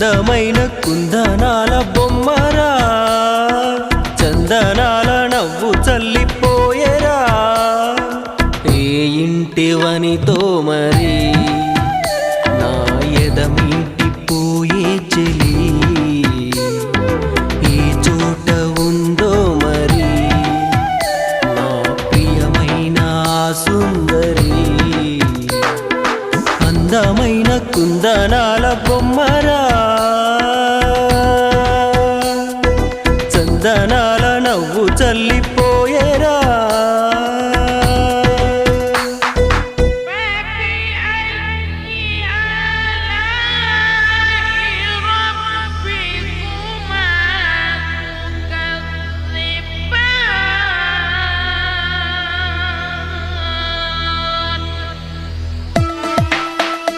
అందమైన కుందనాల బొమ్మరా చందనాల నవ్వు చల్లిపోయేరా. ఏ ఇంటివనితో మరి నా ఎదమింటి పోయే చెలి? ఏ చోట ఉందో మరి నా ప్రియమైన సుందరి? అందమైన కుందనాల బొమ్మరా చందనాల నవ్వు చల్లిపోయేరా.